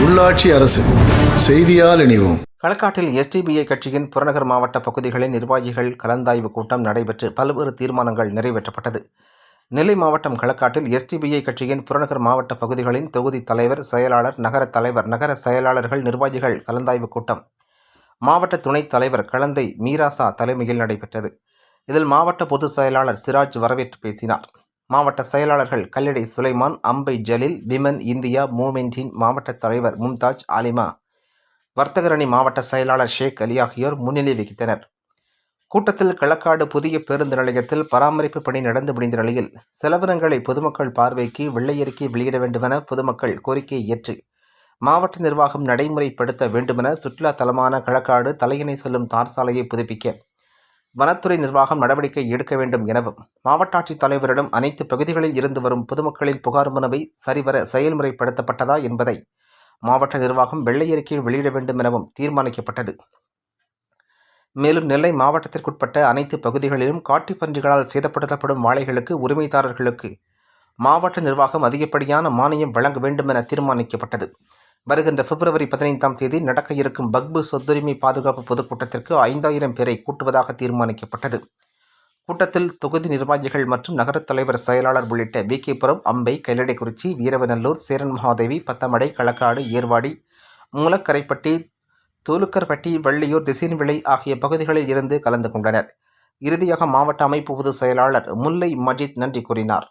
உள்ளாட்சி அரசு செய்தியால் இணைவோம். களக்காட்டில் எஸ்டிபிஐ கட்சியின் புறநகர் மாவட்ட பகுதிகளின் நிர்வாகிகள் கலந்தாய்வு கூட்டம் நடைபெற்று பல்வேறு தீர்மானங்கள் நிறைவேற்றப்பட்டது. நெல்லை மாவட்டம் களக்காட்டில் எஸ்டிபிஐ கட்சியின் புறநகர் மாவட்ட பகுதிகளின் தொகுதி தலைவர் செயலாளர் நகர தலைவர் நகர செயலாளர்கள் நிர்வாகிகள் கலந்தாய்வு கூட்டம். மாவட்ட துணைத் தலைவர் கலந்தை மீராசா தலைமையில் நடைபெற்றது. இதில் மாவட்ட பொதுச் செயலாளர் சிராஜ் வரவேற்று பேசினார். மாவட்ட செயலாளர்கள் கல்லடை சுலைமான் அம்பை ஜலீல் விமன் இந்தியா மூமென்டின் மாவட்ட தலைவர் மும்தாஜ் ஆலிமா வர்த்தகரணி மாவட்ட செயலாளர் ஷேக் அலி ஆகியோர் முன்னிலை வகித்தனர். கூட்டத்தில் களக்காடு புதிய பேருந்து நிலையத்தில் பராமரிப்பு பணி நடந்து முடிந்த நிலையில் செலவினங்களை பொதுமக்கள் பார்வைக்கு வெள்ளையறிக்கை வெளியிட வேண்டுமென பொதுமக்கள் கோரிக்கையை ஏற்று மாவட்ட நிர்வாகம் நடைமுறைப்படுத்த வேண்டுமென சுற்றுலா தலமான களக்காடு தலையினை செல்லும் தார் சாலையை புதுப்பிக்க வனத்துறை நிர்வாகம் நடவடிக்கை எடுக்க வேண்டும் எனவும் மாவட்ட ஆட்சித் தலைவரிடம் அனைத்து பகுதிகளில் இருந்து வரும் பொதுமக்களின் புகார் மனுவை சரிவர செயல்முறைப்படுத்தப்பட்டதா என்பதை மாவட்ட நிர்வாகம் வெள்ளை அறிக்கையில் வெளியிட வேண்டும் எனவும் தீர்மானிக்கப்பட்டது. மேலும் நெல்லை மாவட்டத்திற்குட்பட்ட அனைத்து பகுதிகளிலும் காட்டுப்பன்றிகளால் சேதப்படுத்தப்படும் வாழைகளுக்கு உரிமைதாரர்களுக்கு மாவட்ட நிர்வாகம் அதிகப்படியான மானியம் வழங்க வேண்டும் என தீர்மானிக்கப்பட்டது. வருகின்ற பிப்ரவரி பதினைந்தாம் தேதி நடக்க இருக்கும் பக்பு சொத்துரிமை பாதுகாப்பு பொதுக்கூட்டத்திற்கு ஐந்தாயிரம் பேரை கூட்டுவதாக தீர்மானிக்கப்பட்டது. கூட்டத்தில் தொகுதி நிர்வாகிகள் மற்றும் நகரத் தலைவர் செயலாளர் உள்ளிட்ட விகேபுரம் அம்பை கைலடைக்குறிச்சி வீரவநல்லூர் சேரன் மகாதேவி பத்தமடை களக்காடு ஏர்வாடி மூலக்கரைப்பட்டி தூலுக்கர்பட்டி வள்ளியூர் திசைன்விளை ஆகிய பகுதிகளில் இருந்து கலந்து கொண்டனர். இறுதியாக மாவட்ட அமைப்பு பொதுச் செயலாளர் முல்லை மஜித் நன்றி கூறினார்.